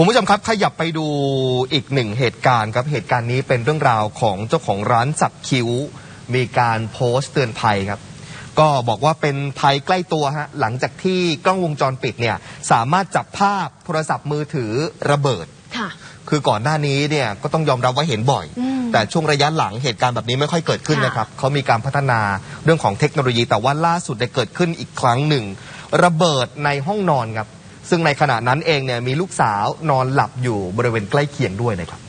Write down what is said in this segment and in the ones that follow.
คุณผู้ชมครับขยับไปดูอีกหนึ่งเหตุการณ์ครับเหตุการณ์นี้เป็นเรื่องราวของเจ้าของร้านสักคิ้ว มีการโพสต์เตือนภัยครับ ก็บอกว่าเป็นภัยใกล้ตัวฮะหลังจากที่กล้องวงจรปิดเนี่ยสามารถจับภาพโทรศัพท์มือถือระเบิดค่ะคือก่อนหน้านี้เนี่ยก็ต้องยอมรับว่าเห็นบ่อยอืมแต่ช่วงระยะหลังเหตุการณ์แบบนี้ไม่ค่อยเกิดขึ้นค่ะนะครับเขามีการพัฒนาเรื่องของเทคโนโลยี แต่ว่าล่าสุดได้เกิดขึ้นอีกครั้งหนึ่ง ระเบิดในห้องนอนครับ ซึ่งในขณะนั้นเองเนี่ยมีลูกสาวนอนหลับอยู่บริเวณใกล้เคียงด้วยนะครับ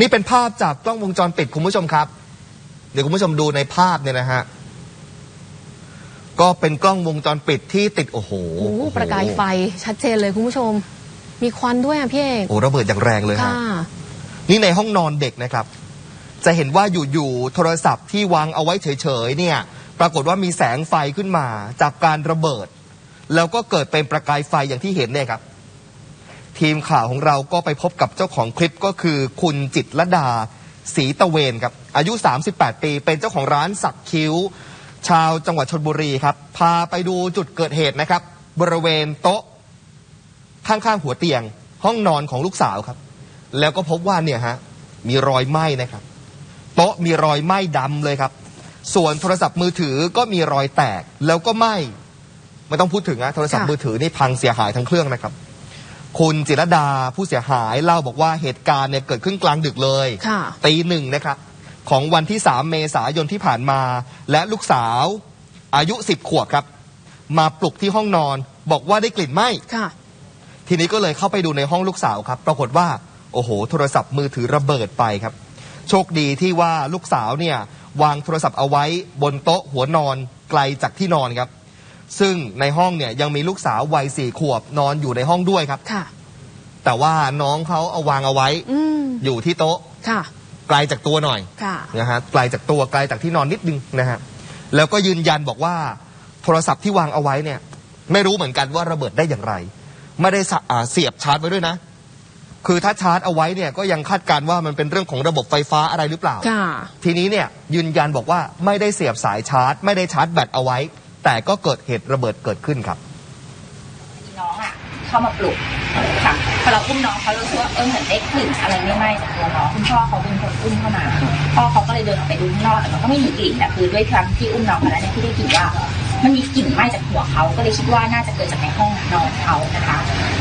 นี่เป็นภาพจากกล้องวงจรปิดคุณผู้ชมครับ เดี๋ยวคุณผู้ชมดูในภาพเนี่ยนะฮะก็เป็นกล้องวงจรปิดที่ติดโอ้โหโอ้โหประกายไฟชัดเจนเลยคุณผู้ชม มีควันด้วยอะพี่เอกโอ้ระเบิดอย่างแรงเลยฮะค่ะนี่ในห้องนอนเด็กนะครับ จะเห็นว่าอยู่ๆโทรศัพท์ที่วางเอาไว้เฉยๆเนี่ย ปรากฏว่ามีแสงไฟขึ้นมาจากการระเบิด แล้วก็เกิดเป็นประกายไฟอย่างที่เห็นเนี่ยครับ ทีมข่าวของเราก็ไปพบกับเจ้าของคลิปก็คือคุณจิตรดาศรีตะเวนครับ อายุ 38 ปีเป็นเจ้าของร้านสักคิ้ว ชาวจังหวัดชนบุรีครับ พาไปดูจุดเกิดเหตุนะครับ บริเวณโต๊ะ ข้างๆหัวเตียง ห้องนอนของลูกสาวครับ แล้วก็พบว่าเนี่ยฮะมีรอยไหม้นะครับ โต๊ะมีรอยไหม้ดำเลยครับ ส่วนโทรศัพท์มือถือก็มีรอยแตกแล้วก็ไหม้ ไม่ต้องพูดถึงนะโทรศัพท์ค่ะมือถือนี่พังเสียหายทั้งเครื่องนะครับ คุณจิรดาผู้เสียหายเล่าบอกว่าเหตุการณ์เนี่ยเกิดขึ้นกลางดึกเลยค่ะตีหนึ่งนะครับของวันที่ 3 เมษายนที่ผ่านมา และลูกสาวอายุ 10 ขวบครับ มาปลุกที่ห้องนอนบอกว่าได้กลิ่นไหม้ค่ะทีนี้ก็เลยเข้าไปดูในห้องลูกสาวครับ ปรากฏว่า โอ้โห โทรศัพท์มือถือระเบิดไปครับ โชคดีที่ว่าลูกสาวเนี่ย วางโทรศัพท์เอาไว้บนโต๊ะหัวนอนไกลจากที่นอนครับ ซึ่งในห้องเนี่ยยังมีลูกสาววัยสี่ขวบนอนอยู่ในห้องด้วยครับ ค่ะ แต่ว่าน้องเขาเอาวางเอาไว้ อืมอยู่ที่โต๊ะ ค่ะ ไกลจากตัวหน่อยค่ะ นะฮะไกลจากตัวไกลจากที่นอนนิดนึงนะฮะแล้วก็ยืนยันบอกว่า โทรศัพท์ที่วางเอาไว้เนี่ย ไม่รู้เหมือนกันว่าระเบิดได้อย่างไร ไม่ได้สะอ่าเสียบชาร์จไว้ด้วยนะ คือถ้าชาร์จเอาไว้เนี่ยก็ยังคาดการณ์ว่ามันเป็นเรื่องของระบบไฟฟ้าอะไรหรือเปล่า ค่ะ ทีนี้เนี่ยยืนยันบอกว่าไม่ได้เสียบสายชาร์จ ไม่ได้ชาร์จแบตเอาไว้ แต่ก็เกิดเหตุระเบิดเกิดขึ้นครับน้องอะเข้ามาปลุกค่ะพอเราอุ้มน้องเขารู้สึกว่าเออเหมือนได้กลิ่นอะไรไม่ไหม้จากตัวน้องคุณพ่อเขาเป็นคนอุ้มเข้ามาพ่อเขาก็เลยเดินออกไปดูข้างนอกแต่มันก็ไม่มีกลิ่นแต่คือด้วยความที่อุ้มน้องมาแล้วเนี่ยที่ได้กลิ่นว่า มันมีกลิ่นไหม้จากหัวเขาก็เลยคิดว่าน่าจะเกิดจากในห้องนอนเขานะคะ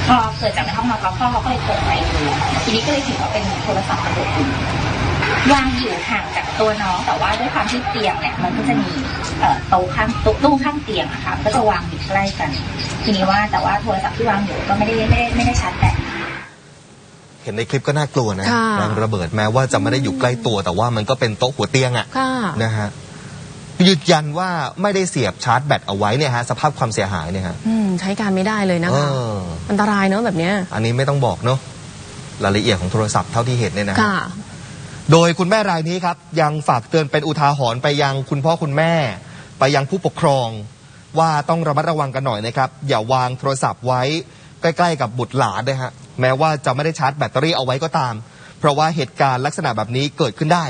พอเกิดจากในห้องนอนเขาพ่อเขาก็เลยเปิดไปดูทีนี้ก็เลยเห็นว่าเป็นโทรศัพท์ระเบิดอยู่ วางอยู่ห่างจากตัวน้อง แต่ว่าด้วยความที่เตียงเนี่ยมันก็จะมีเอ่อโต๊ะข้างโต๊ะตู้ข้างเตียงอะค่ะก็จะวางอยู่ใกล้กัน ทีนี้ว่าแต่ว่าโทรศัพท์ที่วางอยู่ก็ไม่ได้ไม่ได้ไม่ได้ชาร์จแบตเห็นในคลิปก็น่ากลัวนะค่ะแรงระเบิดแม้ว่าจะไม่ได้อยู่ใกล้ตัว แต่ว่ามันก็เป็นโต๊ะหัวเตียงอะค่ะนะฮะยืนยันว่าไม่ได้เสียบชาร์จแบตเอาไว้เนี่ยฮะสภาพความเสียหายเนี่ยฮะอืมใช้การไม่ได้เลยนะเอคะออันตรายเนอะแบบเนี้ยอันนี้ไม่ต้องบอกเนาะรายละเอียดของโทรศัพท์เท่าที่เห็นเนี่ยนะฮะค่ะ โดยคุณแม่รายนี้ครับ ยังฝากเตือนเป็นอุทาหรณ์ไปยังคุณพ่อคุณแม่ ไปยังผู้ปกครอง ว่าต้องระมัดระวังกันหน่อยนะครับ อย่าวางโทรศัพท์ไว้ใกล้ ๆ กับบุตรหลานนะฮะแม้ว่าจะไม่ได้ชาร์จแบตเตอรี่เอาไว้ก็ตาม เพราะว่าเหตุการณ์ลักษณะแบบนี้เกิดขึ้นได้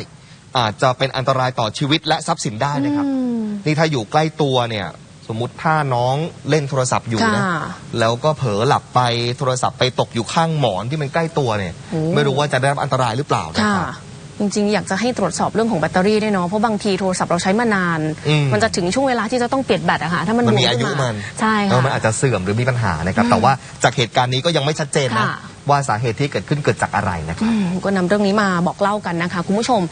อาจจะเป็นอันตรายต่อชีวิตและทรัพย์สินได้นะครับอืมนี่ถ้าอยู่ใกล้ตัวเนี่ยสมมุติถ้าน้องเล่นโทรศัพท์อยู่นะค่ะแล้วก็เผลอหลับไปโทรศัพท์ไปตกอยู่ข้างหมอนที่มันใกล้ตัวเนี่ย โอ้ ไม่รู้ว่าจะได้รับอันตรายหรือเปล่านะค่ะ ครับ จริงๆ อยากจะให้ตรวจสอบเรื่องของแบตเตอรี่ด้วยเนาะเพราะบางทีโทรศัพท์เราใช้มานาน อืม มันจะถึงช่วงเวลาที่จะต้องเปลี่ยนแบตอะค่ะถ้ามันมันบวมีมอายุขึ้นมันใช่เออค่ะ มันอาจจะเสื่อมหรือมีปัญหานะครับอืมแต่ว่าจากเหตุการณ์นี้ก็ยังไม่ชัดเจนนะ ค่ะ ว่าสาเหตุที่เกิดขึ้นเกิดจากอะไรนะครับ อืมก็นำเรื่องนี้มาบอกเล่ากันนะคะ คุณผู้ชม